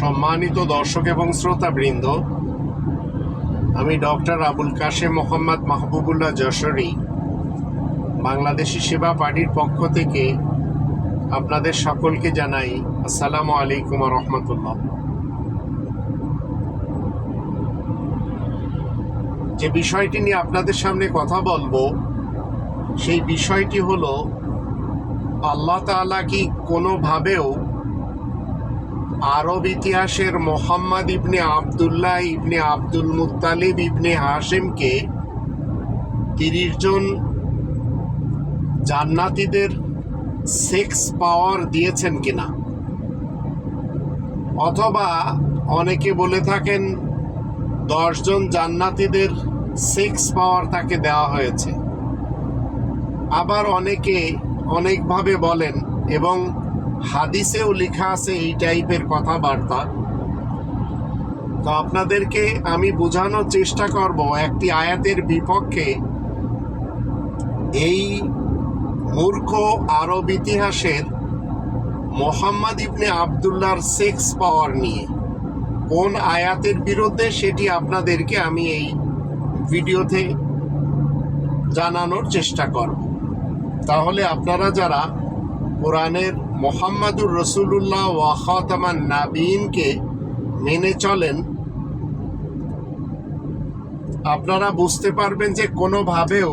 সম্মানিত দর্শক এবং শ্রোতাবৃন্দ, আমি ডক্টর আবুল কাশেম মোহাম্মদ মাহবুবুল্লাহ যশোরী, বাংলাদেশি সেবা পার্টির পক্ষ থেকে আপনাদের সকলকে জানাই আসসালামু আলাইকুম রহমতুল্লাহ। যে বিষয়টি নিয়ে আপনাদের সামনে কথা বলব, সেই বিষয়টি হলো, আল্লাহ তাআলা কি কোনোভাবেও আরব ইতিহাসের Muhammad ibn Abdullah ibn Abdul Muttalib ibn হাশেমকে তিরিশ জন জান্নাতীদের সেক্স পাওয়ার দিয়েছেন কিনা? অথবা অনেকে বলে থাকেন দশজন জান্নাতীদের সেক্স পাওয়ার তাকে দেওয়া হয়েছে। আবার অনেকে অনেকভাবে বলেন এবং হাদিসেও লেখা আছে এই টাইপের কথাবার্তা। তো আপনাদেরকে আমি বোঝানোর চেষ্টা করব একটি আয়াতের বিপক্ষে। এই মূর্খ আরব ইতিহাসের মোহাম্মদ ইবনে আবদুল্লাহর সেক্স পাওয়ার নিয়ে। কোন আয়াতের বিরুদ্ধে সেটি আপনাদেরকে আমি এই ভিডিওতে জানানোর চেষ্টা করব। তাহলে আপনারা যারা কোরআনের মোহাম্মদুর রসুল্লাহ ওয়াখাতামান নাবিনকে মেনে চলেন। আপনারা বুঝতে পারবেন যে কোনোভাবেও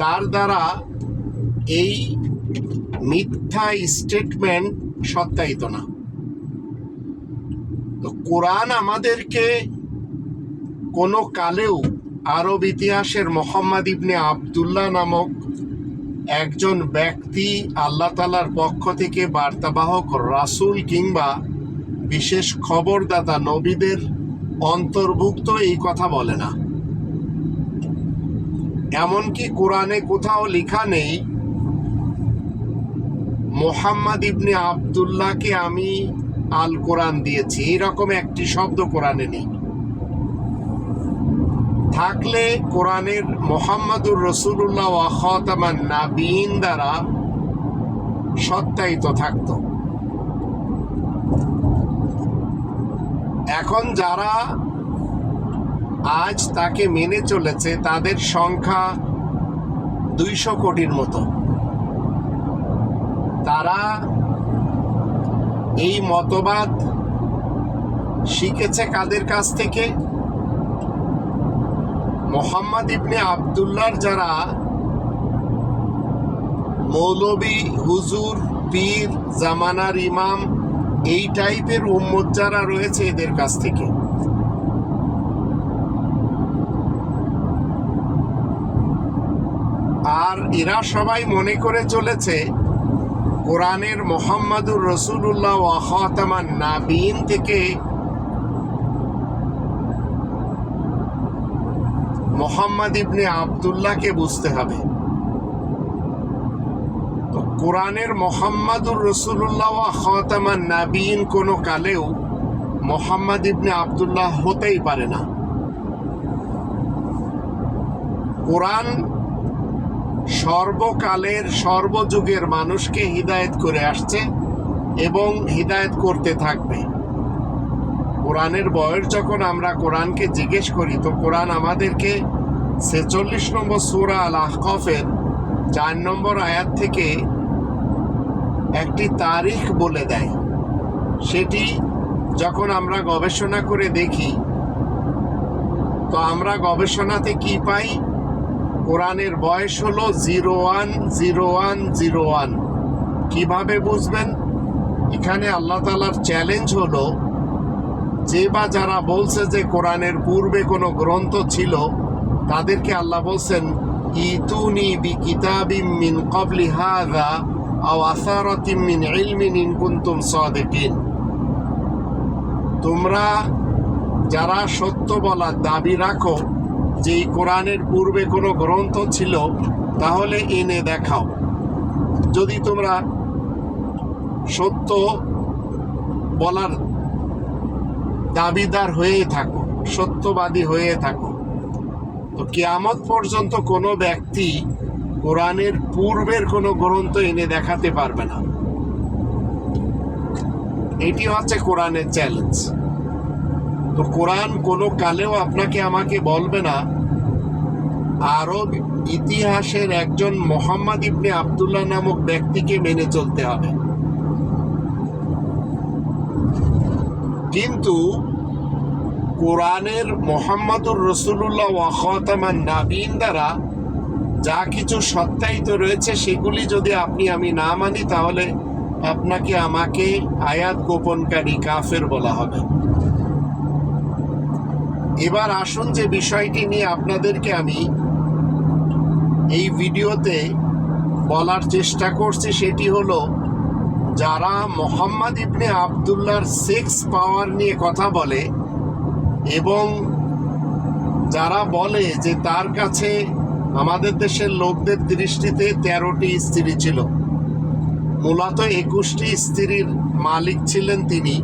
তার দ্বারা এই মিথ্যা স্টেটমেন্ট সত্যায়িত না। তো কোরআন আমাদেরকে কোনো কালেও আরব ইতিহাসের মোহাম্মদ ইবনে আবদুল্লাহ নামক একজন ব্যক্তি আল্লাহ তালার পক্ষ থেকে বার্তাবাহক রাসূল কিংবা বিশেষ খবরদাতা নবীদের অন্তর্ভুক্ত এই কথা বলে না। এমনকি কোরআনে কোথাও লেখা নেই, মোহাম্মদ ইবনে আবদুল্লাহকে আমি আল কোরআন দিয়েছি। এরকম একটি শব্দ কোরআনে নেই। থাকলে কোরআনের মোহাম্মদুর রসুল্লাহ ওয়াখাতামান নাবিন দ্বারা সত্যায়িত থাকত। এখন যারা আজ তাকে মেনে চলেছে, তাদের সংখ্যা দুইশো কোটির মতো। তারা এই মতবাদ শিখেছে কাদের কাছ থেকে? মোহাম্মদ ইবনে আবদুল্লার যারা মৌলবী, হুজুর, পীর, জামানার ইমাম, এই টাইপের উম্মত যারা রয়েছে এদের কাছ থেকে। আর এরা সবাই মনে করে চলেছে, কোরআনের মোহাম্মদুর রসুল্লাহ নাবিন থেকে মোহাম্মদ ইবনে আবদুল্লাহকে বুঝতে হবে। তো কোরআনের মোহাম্মদুর রসুল্লাহ খতামান নাবিন কোনো কালেও মোহাম্মদ ইবনে আবদুল্লাহ হতেই পারে না। কোরআন সর্বকালের, সর্বযুগের মানুষকে হিদায়ত করে আসছে এবং হিদায়ত করতে থাকবে। কোরআনের বয়স যখন আমরা কোরআনকে জিজ্ঞেস করি, তো কোরআন আমাদেরকে ছেচল্লিশ নম্বর সুরা আল আহকফের চার নম্বর আয়াত থেকে একটি তারিখ বলে দেয়। সেটি যখন আমরা গবেষণা করে দেখি, তো আমরা গবেষণাতে কি পাই? কোরআনের বয়স হলো zero one zero one zero one. কীভাবে বুঝবেন? এখানে আল্লাহ তালার চ্যালেঞ্জ হলো যে বা যারা বলছে যে কোরআনের পূর্বে কোনো গ্রন্থ ছিল, তাদেরকে আল্লাহ বলছেন, ইতুনি বি কিতাবিম মিন কবলি হাযা আও আসারাতিম মিন ইলমিন ইন কুনতুম তোমরা যারা সত্য বলার দাবি রাখো যে কোরআনের পূর্বে কোনো গ্রন্থ ছিল, তাহলে এনে দেখাও। যদি তোমরা সত্য বলার দাবিদার হয়েই থাকো, সত্যবাদী হয়ে থাকো। তো কেয়ামত পর্যন্ত কোনো ব্যক্তি কোরআনের পূর্বের কোনো গ্রন্থ এনে দেখাতে পারবে না। এটি হচ্ছে কোরআনের চ্যালেঞ্জ তো কোরআন কোনো কালেও আপনাকে, আমাকে বলবে না, আরব ইতিহাসের একজন মোহাম্মদ ইবনে আবদুল্লাহ নামক ব্যক্তিকে মেনে চলতে হবে। কিন্তু কোরআনের মোহাম্মদুর রসুল্লাহ ওয়াহতামান নাবিন দ্বারা যা কিছু সত্যায়িত রয়েছে, সেগুলি যদি আপনি আমি না মানি, তাহলে আপনাকে আমাকে আয়াত গোপনকারী কাফের বলা হবে। এবার আসুন যে বিষয়টি নিয়ে আপনাদেরকে আমি এই ভিডিওতে বলার চেষ্টা করছি, সেটি হলো যারা মোহাম্মদ ইবনে আবদুল্লার সেক্স পাওয়ার নিয়ে কথা বলে এবং যারা বলে যে তার কাছে আমাদের দেশের লোকদের দৃষ্টিতে তেরোটি স্ত্রী ছিল, মূলত একুশটি স্ত্রীর মালিক ছিলেন তিনি।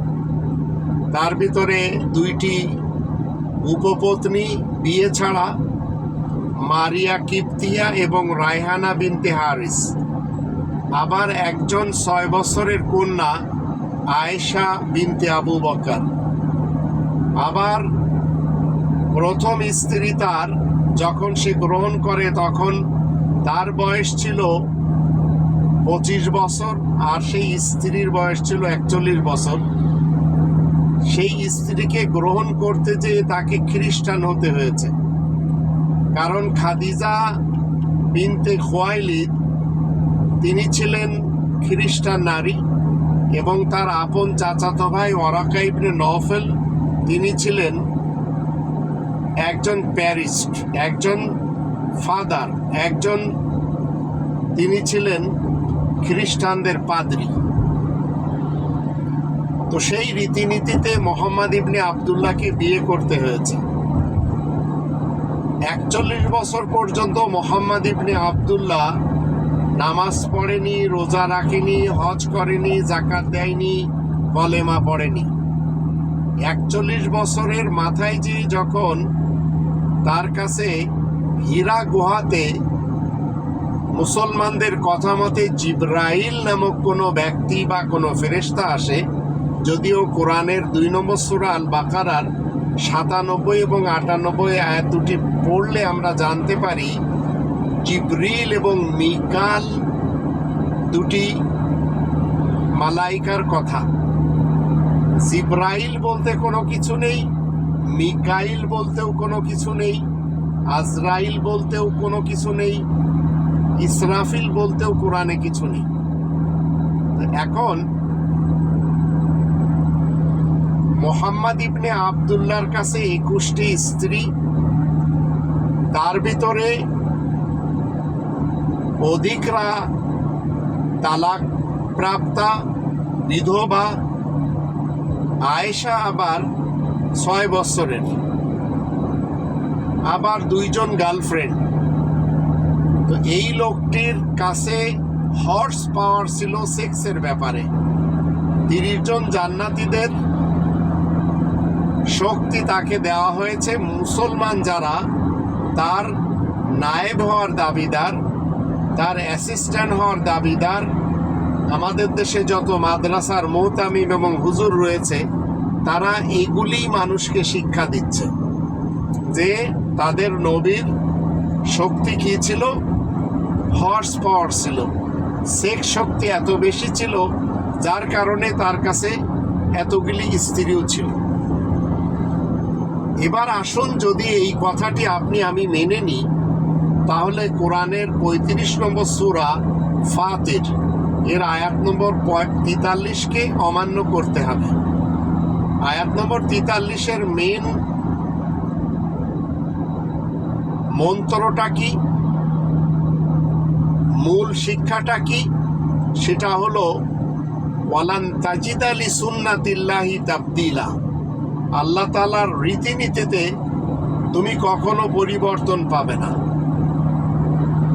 তার ভিতরে দুইটি উপপত্নী, বিয়ে ছাড়া মারিয়া কিপ্তিয়া এবং রায়হানা বিনতে হারিস। আবার একজন ছয় বছরের কন্যা, আয়েশা বিনতে আবু বকর। আবার প্রথম স্ত্রী তার, যখন সে গ্রহণ করে তখন তার বয়স ছিল পঁচিশ বছর আর সেই স্ত্রীর বয়স ছিল একচল্লিশ বছর। সেই স্ত্রীকে গ্রহণ করতে যেয়ে তাকে খ্রিস্টান হতে হয়েছে। কারণ খাদিজা বিনতে খোয়াইলিদ তিনি ছিলেন খ্রিস্টান নারী এবং তার আপন চাচাতো ভাই ওরাকা নফেল তিনি ছিলেন একজন প্যারিস্ট, একজন ফাদার, একজন, তিনি ছিলেন খ্রিস্টানদের পাদ্রী। তো সেই রীতিনীতিতে মোহাম্মদ ইবনে আবদুল্লাহকে বিয়ে করতে হয়েছে। একচল্লিশ বছর পর্যন্ত মোহাম্মদ ইবনে আবদুল্লাহ নামাজ পড়েনি, রোজা রাখেনি, হজ করেনি জাকাত দেয়নি, কলেমা পড়েনি। একচল্লিশ বছরের মাথায় যে যখন তার কাছে হীরা গুহাতে মুসলমানদের কথা মতে জিব্রাইল নামক কোনো ব্যক্তি বা কোনো ফেরেস্তা আসে, যদিও কোরআনের দুই নম্বর সুরা আল বাকারার সাতানব্বই এবং আটানব্বই আয়াত দুটি পড়লে আমরা জানতে পারি জিব্রিল এবং মিকাল দুটি মালাইকার কথা। জিব্রাইল বলতে কোনো কিছু নেই, মিকাইল বলতেও কোনো কিছু নেই, আজরাইল বলতেও কোনো কিছু নেই, ইসরাফিল বলতেও কোরআনে কিছু নেই। এখন মোহাম্মদ ইবনে আবদুল্লার কাছে একুশটি স্ত্রী, তার ভিতরে অধিকরা তালাক প্রাপ্তা, বিধবা, আয়েশা আবার ছয় বছরের আবার দুইজন গার্লফ্রেন্ড তো এই লোকটির কাছে হর্স পাওয়ার ছিল সেক্সের ব্যাপারে। তিরিশ জন জান্নাতিদের শক্তি তাকে দেওয়া হয়েছে। মুসলমান যারা তার নায়েব হওয়ার দাবিদার তার অ্যাসিস্ট্যান্ট হওয়ার দাবিদার। আমাদের দেশে যত মাদ্রাসার মোহতামিম এবং হুজুর রয়েছে, তারা এগুলি মানুষকে শিক্ষা দিচ্ছে। যে তাদের নবীর শক্তি কী ছিল? হর্স পাওয়ার ছিল। সেক্স শক্তি এত বেশি ছিল, যার কারণে তার কাছে এতগুলি স্ত্রীও ছিল। এবার আসুন যদি এই কথাটি আপনি আমি মেনে নিই তাহলে কোরআনের পঁয়ত্রিশ নম্বর সুরা ফাতের। এর আয়াত নম্বর তেতাল্লিশকে অমান্য করতে হবে। আয়াত নম্বর তেতাল্লিশের মেন মন্ত্রটা কি? মূল শিক্ষাটা কি? সেটা হলো, ওয়ালান তাজিদ আলী সুন্নাতিল্লাহি তাবদিলা। আল্লাহ তালার রীতিনীতিতে তুমি কখনো পরিবর্তন পাবে না।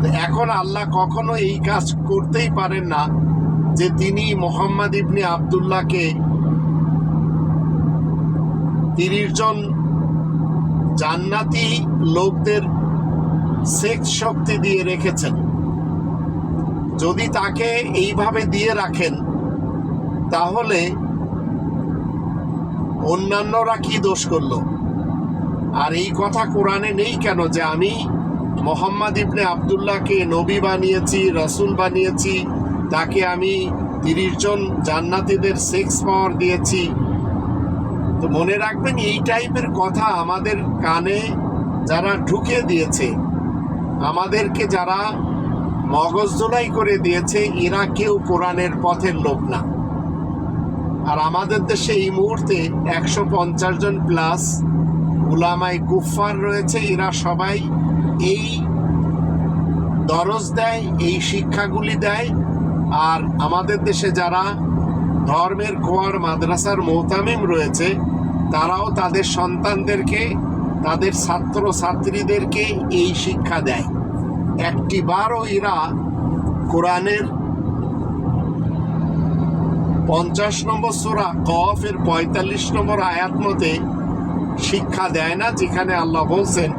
এখন আল্লাহ কখনো এই কাজ করতেই পারেন না যে তিনি মোহাম্মদ ইবনে আবদুল্লাহকে তিরিশ জন জান্নাতি লোকদের সেক্স শক্তি দিয়ে রেখেছেন। যদি তাকে এইভাবে দিয়ে রাখেন, তাহলে অন্যান্যরা কি দোষ করল? আর এই কথা কোরআনে নেই কেন যে আমি মোহাম্মদ ইবনে আবদুল্লাহকে নবী বানিয়েছি, রসুল বানিয়েছি, তাকে আমি তিরিশ জন জান্নাতীদের সেক্স পাওয়ার দিয়েছি। তো মনে রাখবেন, এই টাইপের কথা আমাদের কানে যারা ঢুকে দিয়েছে, আমাদেরকে যারা মগজদোলাই করে দিয়েছে, এরা কেউ কোরআনের পথের লোক না। আর আমাদের দেশে এই মুহূর্তে একশো পঞ্চাশ জন প্লাস উলামাই কুফার রয়েছে, এরা সবাই এই দরজ দেয়, এই শিক্ষাগুলি দেয়। আর আমাদের দেশে যারা ধর্মের কোয়ার মাদ্রাসার মোহতামিম রয়েছে, তারাও তাদের সন্তানদেরকে, তাদের ছাত্র ছাত্রীদেরকে এই শিক্ষা দেয়। একটি বারও এরা কোরআনের পঞ্চাশ নম্বর সোরা কফের পঁয়তাল্লিশ নম্বর আয়াত মতে শিক্ষা দেয় না, যেখানে আল্লাহ বলছেন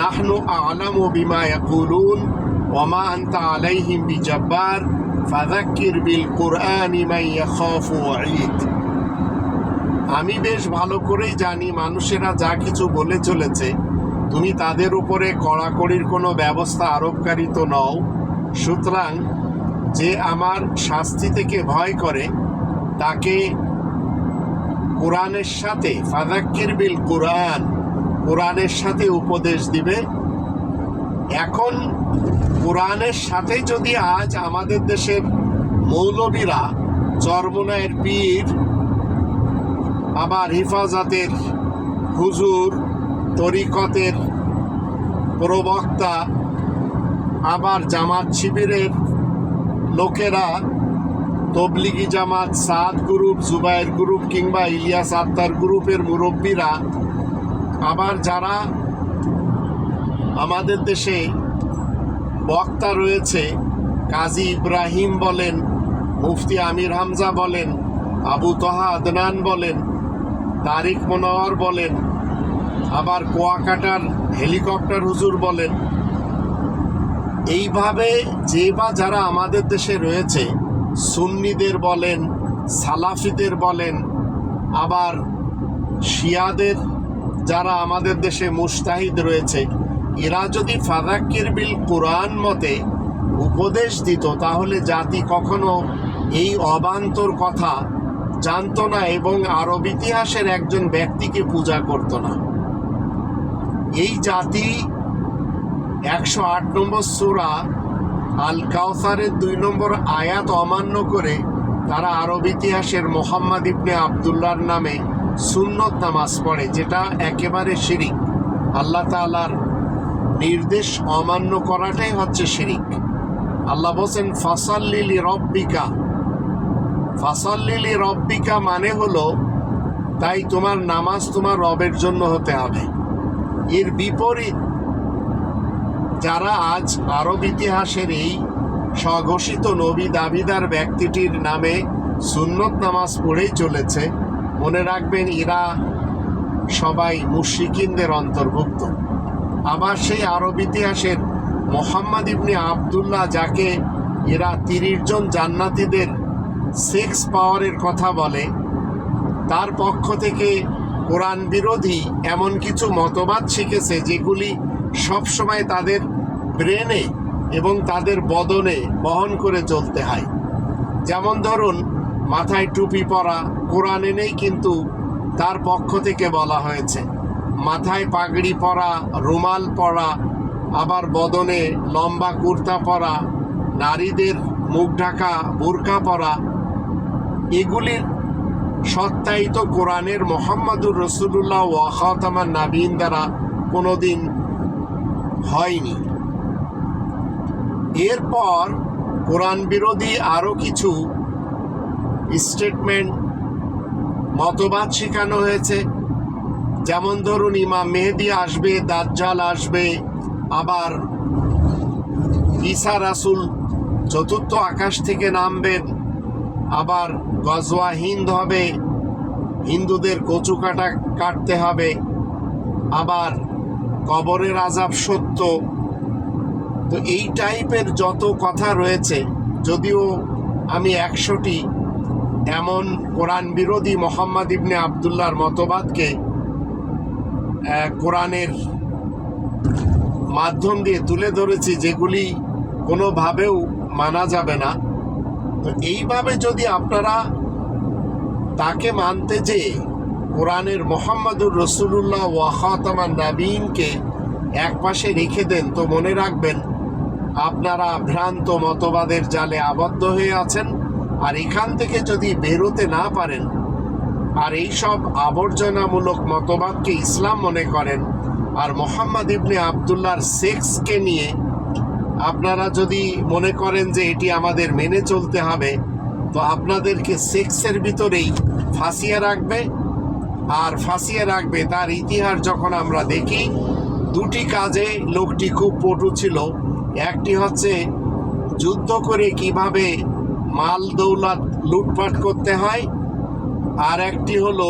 নাহনু আলাম বিমা ইয়াকুলুন ওমা আনতা আলাইহিম বিজাব্বার, ফাযাক্কির বিল কুরআনি মান ইয়াখাফু আমি বেশ ভালো করেই জানি মানুষেরা যা কিছু বলে চলেছে। তুমি তাদের উপরে কড়াকড়ির কোনো ব্যবস্থা আরোপকারী তো নও। সুতরাং যে আমার শাস্তি থেকে ভয় করে, তাকে কোরআনের সাথে ফাদাক্কির বিল কোরআন কোরআনের সাথে উপদেশ দিবে। এখন কোরআনের সাথে যদি আজ আমাদের দেশের মৌলবীরা চরমনায়ের পীর, আবার হিফাজতের হুজুর, তরিকতের প্রবক্তা, আবার জামাত শিবিরের লোকেরা, তবলিগি জামাত, সাদ গ্রুপ জুবাইর গ্রুপ কিংবা ইলিয়াস আত্মার গ্রুপের মুরব্বীরা আবার যারা আমাদের দেশে বক্তা রয়েছে, কাজী ইব্রাহিম বলেন, মুফতি আমির হামজা বলেন, আবু তহা আদনান বলেন, তারিক মনোয়ার বলেন, আবার কোয়াকাটার হেলিকপ্টার হুজুর বলেন। এইভাবে যে বা যারা আমাদের দেশে রয়েছে, সুন্নিদের বলেন, সালাফিদের বলেন, আবার শিয়াদের যারা আমাদের দেশে মুস্তাহিদ রয়েছে, এরা যদি ফাদাক্কির বিল কোরআন মতে উপদেশ দিত, তাহলে জাতি কখনো এই অবান্তর কথা জানতো না এবং আরব ইতিহাসের একজন ব্যক্তিকে পূজা করত না। এই জাতি একশো আট নম্বর সুরা আল কাউসারের দুই নম্বর আয়াত অমান্য করে তারা আরব ইতিহাসের মোহাম্মদ ইবনে আবদুল্লার নামে সুন্নত নামাজ পড়ে, যেটা একেবারে শিরিক। আল্লাহ তালার নির্দেশ অমান্য করাটাই হচ্ছে শিরিক। আল্লাহ বলছেন ফাসাল্লিলি রব্বিকা ফাসাল্লিলি রব্বিকা মানে হলো, তাই তোমার নামাজ তোমার রবের জন্য হতে হবে। এর বিপরীত, যারা আজ আরব ইতিহাসের এই স্বঘোষিত নবী দাবিদার ব্যক্তিটির নামে সুন্নত নামাজ পড়েই চলেছে মনে রাখবেন, এরা সবাই মুশিকিনদের অন্তর্ভুক্ত। আবার সেই আরব ইতিহাসের মোহাম্মদ ইবনে আবদুল্লাহ, যাকে এরা তিরিশ জন জান্নাতিদের সেক্স পাওয়ারের কথা বলে, তার পক্ষ থেকে কোরআন বিরোধী এমন কিছু মতবাদ শিখেছে, যেগুলি সবসময় তাদের ব্রেনে এবং তাদের বদনে বহন করে চলতে হয়। যেমন ধরুন মাথায় টুপি পরা কোরআনে নেই, কিন্তু তার পক্ষ থেকে বলা হয়েছে, মাথায় পাগড়ি পরা, রুমাল পরা, আবার বদনে লম্বা কুর্তা পরা, নারীদের মুখ ঢাকা বোরকা পরা, এগুলির সত্যায়িত কোরআনের মোহাম্মদুর রসুল্লাহ ওয়াখাতামান নাবিন দ্বারা কোনোদিন হয়নি। এরপর কোরআন বিরোধী আরও কিছু স্টেটমেন্ট মতবাদ শেখানো হয়েছে। যেমন ধরুন, ইমাম মেহেদি আসবে, দাজ্জাল আসবে, আবার ঈসা রাসুল চতুর্থ আকাশ থেকে নামবেন, আবার গজওয়া হিন্দ হবে, হিন্দুদের কচু কাটা কাটতে হবে, আবার কবরের আজাব সত্য। তো এই টাইপের যত কথা রয়েছে, যদিও আমি একশোটি এমন কোরআন বিরোধী মোহাম্মদ ইবনে আবদুল্লাহর মতবাদকে কোরআনের মাধ্যম দিয়ে তুলে ধরেছি যেগুলি কোনোভাবেও মানা যাবে না। তো এইভাবে যদি আপনারা তাকে মানতে যে কোরআনের মোহাম্মদুর রসুল্লাহ ওয়াহাতামান নাবিনকে এক পাশে রেখে দেন, তো মনে রাখবেন আপনারা ভ্রান্ত মতবাদের জালে আবদ্ধ হয়ে আছেন। আর এখান থেকে যদি বেরোতে না পারেন, আর এই সব আবর্জনামূলক মতবাদকে ইসলাম মনে করেন, আর মোহাম্মদ ইবনে আবদুল্লাহর সেক্সকে নিয়ে আপনারা যদি মনে করেন যে এটি আমাদের মেনে চলতে হবে, তো আপনাদেরকে সেক্সের ভিতরেই ফাঁসিয়ে রাখবে। আর ফাঁসিয়ে রাখবে তার ইতিহাস যখন আমরা দেখি, দুটি কাজে লোকটি খুব পটু ছিল। একটি হচ্ছে যুদ্ধ করে কীভাবে মাল দৌলত লুটপাট করতে হয়। আর একটি হলো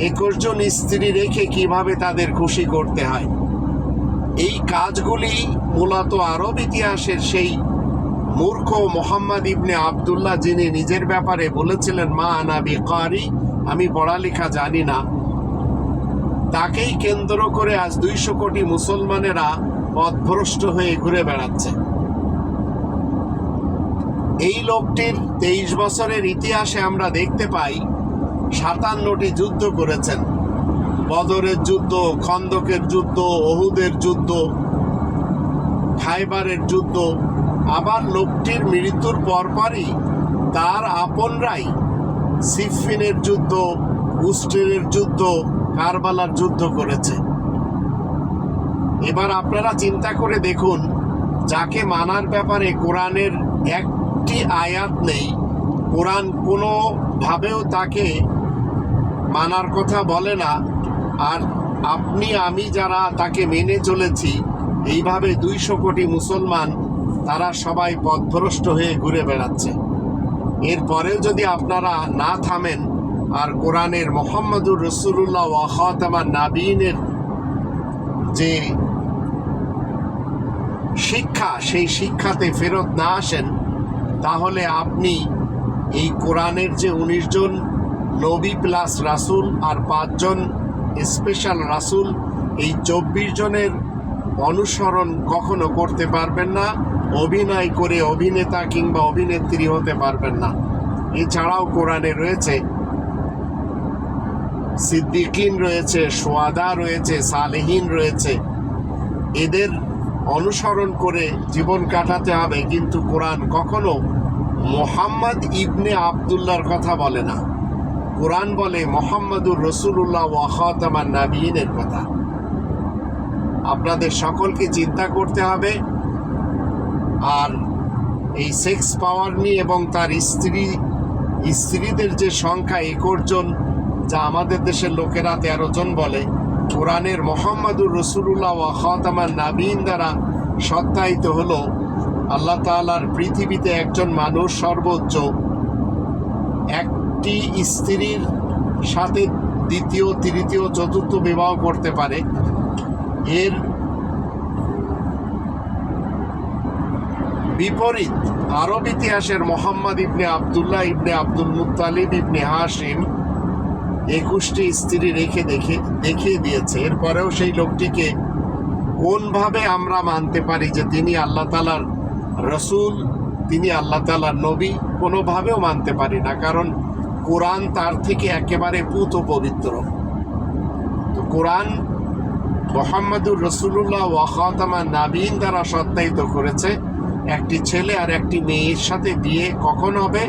একুশ জন স্ত্রী রেখে কীভাবে তাদের খুশি করতে হয়। এই কাজগুলি মূলত আরব ইতিহাসের সেই মূর্খ মোহাম্মদ ইবনে আবদুল্লাহ, যিনি নিজের ব্যাপারে বলেছিলেন, মা আনাবি কারি আমি পড়ালেখা জানি না। তাকেই কেন্দ্র করে আজ দুইশো কোটি মুসলমানেরা পথভ্রষ্ট হয়ে ঘুরে বেড়াচ্ছে। এই লোকটির তেইশ বছরের ইতিহাসে আমরা দেখতে পাই, সাতান্নটি যুদ্ধ করেছেন। বদরের যুদ্ধ, খন্দকের যুদ্ধ অহুদের যুদ্ধ, খাইবারের যুদ্ধ, আবার লোকটির মৃত্যুর পরপরই তার আপনরাই সিফিনের যুদ্ধ উস্টেনের যুদ্ধ, কারবালার যুদ্ধ করেছে। এবার আপনারা চিন্তা করে দেখুন, যাকে মানার ব্যাপারে কোরআনের একটি আয়াত নেই। কোরআন কোনোভাবেও তাকে মানার কথা বলে না। আর আপনি, আমি যারা তাকে মেনে চলেছি, এইভাবে দুইশো কোটি মুসলমান, তারা সবাই পথভ্রষ্ট হয়ে ঘুরে বেড়াচ্ছে। এরপরেও যদি আপনারা না থামেন, আর কোরআনের মোহাম্মদুর রসুল্লাহ ওয়াহতামা নাবিনের যে শিক্ষা, সেই শিক্ষাতে ফেরত না আসেন তাহলে আপনি এই কোরআনের যে উনিশ জন নবী প্লাস রাসুল আর পাঁচজন স্পেশাল রাসুল, এই চব্বিশ জনের অনুসরণ কখনো করতে পারবেন না, অভিনয় করে অভিনেতা কিংবা অভিনেত্রী হতে পারবেন না। এছাড়াও কোরআনে রয়েছে, সিদ্দিকিন রয়েছে, সোয়াদা রয়েছে, সালেহীন রয়েছে। এদের অনুসরণ করে জীবন কাটাতে হবে, কিন্তু কোরআন কখনো মোহাম্মদ ইবনে আবদুল্লাহর কথা বলে না। কোরআন বলে মোহাম্মদুর রসুল্লাহ ওয়াহতামান নাবিনের কথা। আপনাদের সকলকে চিন্তা করতে হবে, আর এই সেক্স পাওয়ার নিয়ে এবং তার স্ত্রী, স্ত্রীদের যে সংখ্যা একজন যা আমাদের দেশের লোকেরা তেরো জন বলে কোরআনের মোহাম্মদুর রসুল্লাহ ওয়াহতামান নাবিন দ্বারা সত্যায়িত হলো, আল্লাহ তাআলার পৃথিবীতে একজন মানুষ সর্বোচ্চ। একটি স্ত্রীর সাথে দ্বিতীয়, তৃতীয়, চতুর্থ বিবাহ করতে পারে। এর বিপরীত আরব ইতিহাসের Muhammad ibn Abdullah ibn Abdul Muttalib ইবনে হাসিম একুশটি স্ত্রী রেখে দেখে, দেখিয়ে দিয়েছে। এরপরেও সেই লোকটিকে কোনভাবে আমরা মানতে পারি যে তিনি আল্লাহ তালার রসুল, তিনি আল্লাহ তালার নবী, কোনোভাবেও মানতে পারি না, কারণ কোরআন তার থেকে একেবারে পুত পবিত্র। তো কোরআন মোহাম্মদুর রসুল্লাহ ওয়াখাতামা নাবিন দ্বারা সত্যায়িত করেছে, একটি ছেলে আর একটি মেয়ের সাথে বিয়ে কখন হবে?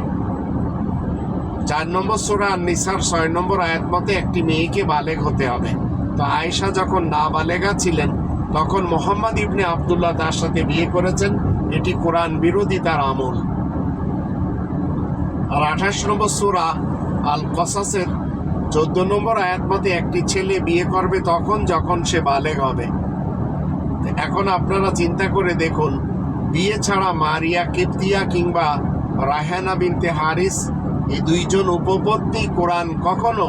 চার নম্বর সোরা নিসার ছয় নম্বর আয়াত মতে একটি মেয়েকে বালেগ হতে হবে। তো আয়েশা যখন না বালেগা ছিলেন, তখন মোহাম্মদ ইবনে আবদুল্লাহ তার সাথে বিয়ে করেছেন। এটি কোরআন বিরোধী তার আমল। আর আঠাশ নম্বর সোরা আল কসাসের চোদ্দ নম্বর আয়াত মতে একটি ছেলে বিয়ে করবে তখন যখন সে বালেগ হবে। এখন আপনারা চিন্তা করে দেখুন, বিয়ে ছাড়া মারিয়া কিপ্তিয়া কিংবা রাহানা বিনতে হারিস এই দুইজন উপপত্তি কোরআন কখনো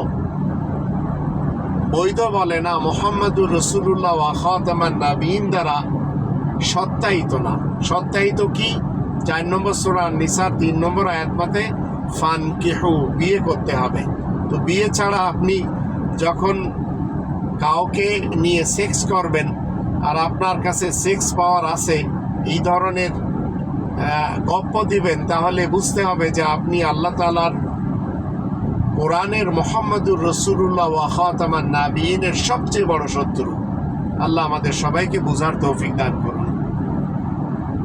বৈধ বলে না, মোহাম্মদুর রসুল্লাহ ওয়াখাতামান নাবিন দ্বারা সত্যায়িত না। সত্যায়িত কি? চার নম্বর সোরা নিসার তিন নম্বর আয়াত মতে ফান কেহু বিয়ে করতে হবে। তো বিয়ে ছাড়া আপনি যখন কাউকে নিয়ে সেক্স করবেন আর আপনার কাছে সেক্স পাওয়ার আছে, এই ধরনের গপ্প দিবেন, তাহলে বুঝতে হবে যে আপনি আল্লাহ তালার কোরআনের মোহাম্মদুর রসুল্লাহ ওয়াহাত আমার নাবিনের সবচেয়ে বড় শত্রু। আল্লাহ আমাদের সবাইকে বোঝার তৌফিক দান করুন।